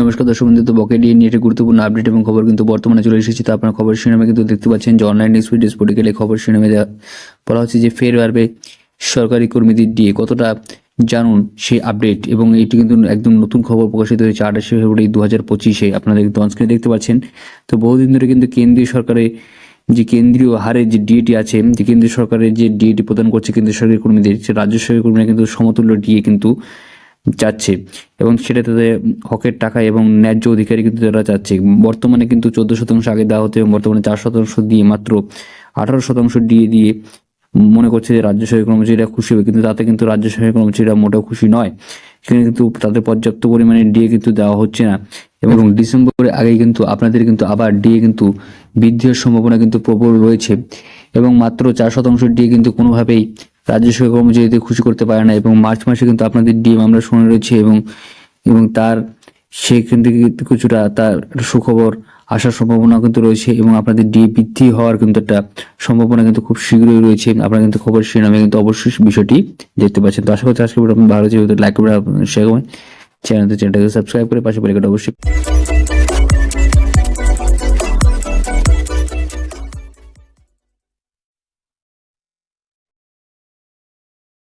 নমস্কার দর্শক বন্ধু, তো বকে দিয়ে নিয়ে একটি গুরুত্বপূর্ণ আপডেট এবং খবর কিন্তু বর্তমানে চলে এসেছে, তো আপনার খবর শিরোনামে কিন্তু দেখতে পাচ্ছেন। যে অনলাইন স্পিড স্পটিক্যালে খবর শিরোনামে দেওয়া বলা হচ্ছে যে, ফের বাড়বে সরকারি কর্মীদের দিয়ে কতটা জানুন সেই আপডেট? এবং এটি কিন্তু একদম নতুন খবর প্রকাশিত হয়েছে আঠাশে ফেব্রুয়ারি দু হাজার পঁচিশে। আপনারা কিন্তু অনস্ক্রিনে দেখতে পাচ্ছেন, তো বহুদিন ধরে কিন্তু কেন্দ্রীয় সরকারের যে কেন্দ্রীয় হারে যে ডিএটি আছে, যে কেন্দ্রীয় সরকারের যে ডিএটি প্রদান করছে কেন্দ্রীয় সরকারি কর্মীদের রাজ্য সরকারি কর্মীরা কিন্তু সমতুল্য ডিএ কিন্তু চাচ্ছে এবং সেটা তাদের হকের টাকা এবং ন্যায্য অধিকারী কিন্তু তারা চাচ্ছে। বর্তমানে কিন্তু চোদ্দ শতাংশ আগে দেওয়া হতো এবং বর্তমানে চার শতাংশ দিয়ে মাত্র আঠারো শতাংশ দিয়ে দিয়ে মনে করছে যে রাজ্য সরকারি কর্মচারীরা খুশি হবে, কিন্তু তাতে কিন্তু রাজ্য সরকারি কর্মচারীরা মোটেও খুশি নয়। সেখানে কিন্তু তাদের পর্যাপ্ত পরিমাণে ডিএ কিন্তু দেওয়া হচ্ছে না এবং ডিসেম্বরের আগেই কিন্তু আপনাদের কিন্তু আবার ডিএ কিন্তু বৃদ্ধি হওয়ার সম্ভাবনা কিন্তু প্রবল রয়েছে এবং মাত্র চার শতাংশ ডিএ কিন্তু কোনোভাবেই সরকারি কর্মচারীদের খুশি করতে পারে না এবং মার্চ মাসে কিন্তু আপনাদের ডিএম আমরা শুনে রয়েছে এবং এবং তার সেখান থেকে কিছুটা তার সুখবর আসার সম্ভাবনা কিন্তু রয়েছে এবং আপনাদের ডিএ বৃদ্ধি হওয়ার কিন্তু একটা সম্ভাবনা কিন্তু খুব শীঘ্রই রয়েছে। আপনারা কিন্তু খবর শিরোনামে কিন্তু অবশ্যই বিষয়টি দেখতে পাচ্ছেন। তো আশা করছি আজকে ভিডিও ভালো লাগছে। লাইক করে শেয়ার করবেন চ্যানেলটি চ্যানেলটাকে সাবস্ক্রাইব করে পাশে বেলাইকনটা অবশ্যই